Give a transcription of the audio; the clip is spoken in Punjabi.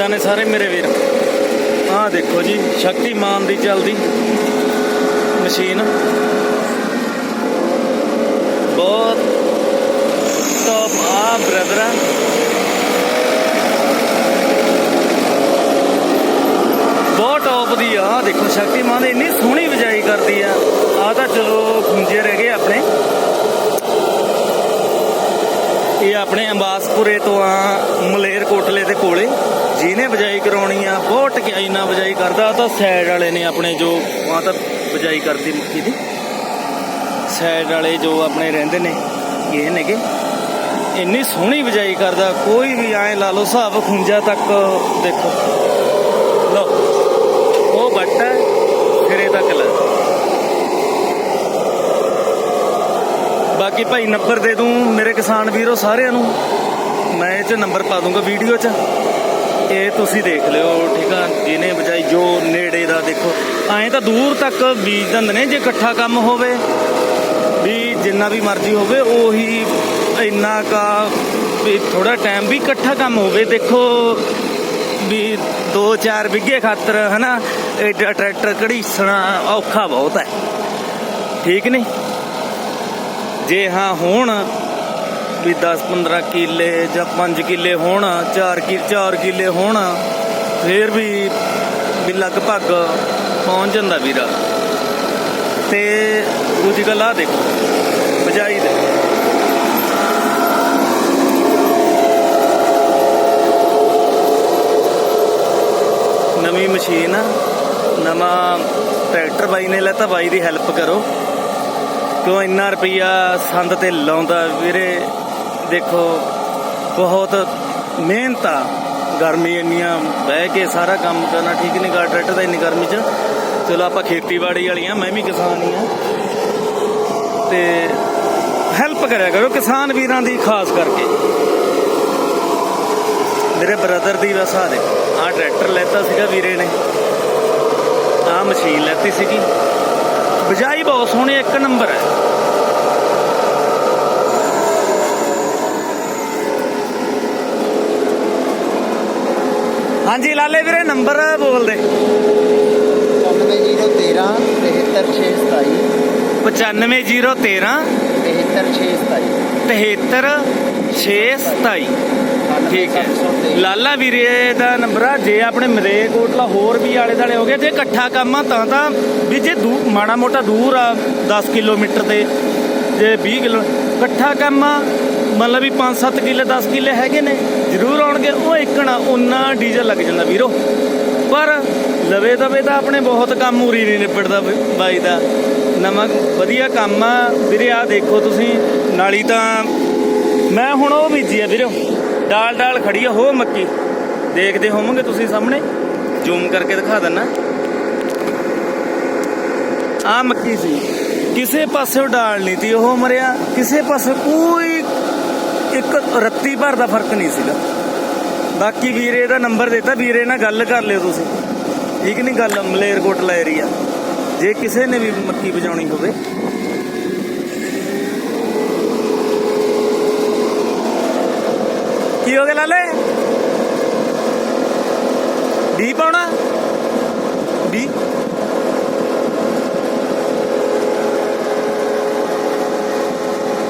ਕਿੱਦਾਂ ਨੇ ਸਾਰੇ ਮੇਰੇ ਵੀਰ। ਆਹ ਦੇਖੋ ਜੀ, ਸ਼ਕਤੀਮਾਨ ਦੀ ਚੱਲਦੀ ਮਸ਼ੀਨ। ਬਹੁਤ ਟੌਪ ਆ। ਬ੍ਰਦਰਾ ਬਹੁਤ ਟੌਪ ਦੀ ਆ, ਆਹ ਦੇਖੋ, ਸ਼ਕਤੀਮਾਨ ਇੰਨੀ ਸੋਹਣੀ ਵਜਾਈ ਕਰਦੀ ਆ। ਆ ਤਾਂ ਚਲੋ ਖੁੰਝੇ ਰਹਿ ਗਏ ਆਪਣੇ। ਇਹ ਆਪਣੇ ਅੰਬਾਸਪੁਰੇ ਤੋਂ ਆ ਮਲੇਰ ਕੋਟਲੇ ਦੇ ਕੋਲੇ। ਜਿਹਨੇ ਵਜਾਈ ਕਰਾਉਣੀ ਆ, ਬਹੁਤ ਟਕਿਆਈ ਨਾਲ ਵਜਾਈ ਕਰਦਾ। ਆਹ ਤਾਂ ਸਾਈਡ ਵਾਲੇ ਨੇ ਆਪਣੇ ਜੋ ਆ ਤਾਂ ਵਜਾਈ ਕਰਦੀ ਮੁੱਖੀ ਦੀ। ਸਾਈਡ ਵਾਲੇ ਜੋ ਆਪਣੇ ਰਹਿੰਦੇ ਨੇ, ਇਹ ਨੇਗੇ। ਇੰਨੀ ਸੋਹਣੀ ਵਜਾਈ ਕਰਦਾ, ਕੋਈ ਵੀ ਐ ਲਾ ਲਓ, ਹਿਸਾਬ ਖੁੰਜਾ ਤੱਕ ਦੇਖੋ। ਲਓ ਉਹ ਬੱਟ ਹੈ ਸਿਰੇ ਤੱਕ ਲੈ ਬਾਕੀ ਭਾਈ ਨੰਬਰ ਦੇ ਦੂੰ ਮੇਰੇ ਕਿਸਾਨ ਵੀਰੋ ਸਾਰਿਆਂ ਨੂੰ। ਮੈਂ ਇਹ ਚ ਨੰਬਰ ਪਾ ਦੂੰਗਾ ਵੀਡੀਓ 'ਚ। ਇਹ ਤੁਸੀਂ ਦੇਖ ਲਿਓ, ਠੀਕ ਆ? ਜਿਹਨੇ ਬਜਾਈ ਜੋ ਨੇੜੇ ਦਾ ਦੇਖੋ। ਐਂ ਤਾਂ ਦੂਰ ਤੱਕ ਬੀਜ ਦਿੰਦੇ ਨੇ, ਜੇ ਇਕੱਠਾ ਕੰਮ ਹੋਵੇ। ਵੀ ਜਿੰਨਾ ਵੀ ਮਰਜ਼ੀ ਹੋਵੇ, ਉਹੀ ਇੰਨਾ ਕਾ ਵੀ ਥੋੜਾ ਟਾਈਮ ਵੀ ਇਕੱਠਾ ਕੰਮ ਹੋਵੇ। ਦੇਖੋ ਵੀ 2-4 ਵਿਗੇ ਖਾਤਰ, ਹਨਾ? ਐਡਾ ਟਰੈਕਟਰ ਘੜੀਸਣਾ ਔਖਾ ਬਹੁਤ ਹੈ। ਠੀਕ ਨਹੀਂ? ਜੇ ਹਾਂ ਹੋਣ, ਵੀ 10-15 ਕਿੱਲੇ ਜਾਂ 5 ਕਿੱਲੇ ਹੋਣ 4 ਕਿ 4 ਕਿੱਲੇ ਹੋਣ, ਫੇਰ ਵੀ ਵੀ ਲਗਭਗ ਪਹੁੰਚ ਜਾਂਦਾ ਵੀਰਾ। ਤੇ ਦੂਜੀ ਗੱਲ ਆ ਦੇਖੋ ਬਜਾਈ ਦੇ। ਨਵੀਂ ਮਸ਼ੀਨ ਨਵਾਂ ਟਰੈਕਟਰ ਬਾਈ ਨੇ ਲੈਤਾ ਬਾਈ ਦੀ ਹੈਲਪ ਕਰੋ। ਕਿਉਂ ਇੰਨਾ ਰੁਪਈਆ ਸੰਦ ਤੇ ਲਾਉਂਦਾ ਵੀਰੇ? ਦੇਖੋ, ਬਹੁਤ ਮਿਹਨਤ ਆ। ਗਰਮੀ ਇੰਨੀਆਂ ਬਹਿ ਕੇ ਸਾਰਾ ਕੰਮ ਕਰਨਾ ਠੀਕ ਨਹੀਂ ਗਾ ਟਰੈਕਟਰ ਦਾ ਇੰਨੀ ਗਰਮੀ 'ਚ। ਚਲੋ ਆਪਾਂ ਖੇਤੀਬਾੜੀ ਵਾਲੀਆਂ, ਮੈਂ ਵੀ ਕਿਸਾਨ ਹੀ ਆ। ਤੇ ਹੈਲਪ ਕਰਿਆ ਕਰੋ ਕਿਸਾਨ ਵੀਰਾਂ ਦੀ ਖਾਸ ਕਰਕੇ। ਮੇਰੇ ਬ੍ਰਦਰ ਦੀ ਬਸ ਆ ਆਹ ਟਰੈਕਟਰ ਲੈਤਾ ਸੀਗਾ ਵੀਰੇ ਨੇ। ਆਹ ਮਸ਼ੀਨ ਲੈਤੀ ਸੀਗੀ। ਬਜਾਈ ਬਹੁਤ ਸੋਹਣੀ ਇੱਕ ਨੰਬਰ ਹੈ। ਹਾਂਜੀ ਲਾਲੇ ਵੀਰੇ ਨੰਬਰ ਬੋਲ ਦੇ 95013 95013 73627 ਠੀਕ ਹੈ। ਲਾਲਾ ਵੀਰੇ ਦਾ ਨੰਬਰ ਆ। ਜੇ ਆਪਣੇ ਮਰੇਕੋਟਲਾ ਹੋਰ ਵੀ ਆਲੇ ਦਾਲੇ ਹੋ ਗਏ, ਜੇ ਇਕੱਠਾ ਕੰਮ ਆ, ਤਾਂ ਤਾਂ ਵੀ ਜੇ ਦੂ, ਮਾੜਾ ਮੋਟਾ ਦੂਰ ਆ 10 ਕਿਲੋਮੀਟਰ ਤੇ, ਜੇ 20 ਕਿਲੋ, ਇਕੱਠਾ ਕੰਮ ਆ, ਮਤਲਬ ਵੀ 5-7 ਕਿੱਲੇ 10 ਕਿੱਲੇ ਹੈਗੇ ਨੇ, ਜ਼ਰੂਰ ਆਉਣਗੇ। ਉਹ ਇੱਕਣਾ ਉਨਾ ਡੀਜ਼ਲ ਲੱਗ ਜਾਂਦਾ ਵੀਰੋ। ਪਰ ਲਵੇ ਦਵੇ ਤਾਂ ਆਪਣੇ ਬਹੁਤ ਕੰਮ ਉਰੀ ਨਹੀਂ ਨਿਬੜਦਾ ਬਾਈ ਦਾ। ਨਵਾਂ ਵਧੀਆ ਕੰਮ ਆ। ਵੀਰੇ ਆ ਦੇਖੋ ਤੁਸੀਂ, ਨਾਲੀ ਤਾਂ ਮੈਂ ਹੁਣ ਉਹ ਬੀਜੀ ਆ ਵੀਰੋ। ਡਾਲ ਡਾਲ ਖੜੀ ਆ ਹੋ ਮੱਕੀ। ਦੇਖਦੇ ਹੋਵੋਗੇ ਤੁਸੀਂ ਸਾਹਮਣੇ। ਜ਼ੂਮ ਕਰਕੇ ਦਿਖਾ ਦਿੰਨਾ। ਆ ਮੱਕੀ ਸੀ। ਕਿਸੇ ਪਾਸੇ ਡਾਲ ਨਹੀਂ ਤੀ, ਉਹ ਮਰਿਆ। ਕਿਸੇ ਪਾਸੇ ਕੋਈ ਇੱਕ ਰੱਤੀ ਭਰ ਦਾ ਫ਼ਰਕ ਨਹੀਂ ਸੀਗਾ। ਬਾਕੀ ਵੀਰੇ ਦਾ ਨੰਬਰ ਦਿੱਤਾ, ਵੀਰੇ ਨਾਲ ਗੱਲ ਕਰ ਲਿਓ ਤੁਸੀਂ। ਠੀਕ ਨਹੀਂ, ਗੱਲ ਮਲੇਰਕੋਟਲਾ ਏਰੀਆ ਜੇ ਕਿਸੇ ਨੇ ਵੀ ਮੱਕੀ ਵਜਾਉਣੀ ਹੋਵੇ। ਕੀ ਹੋ ਗਿਆ ਲਾਲੇ? ਡੀ ਪਾਉਣਾ? ਡੀ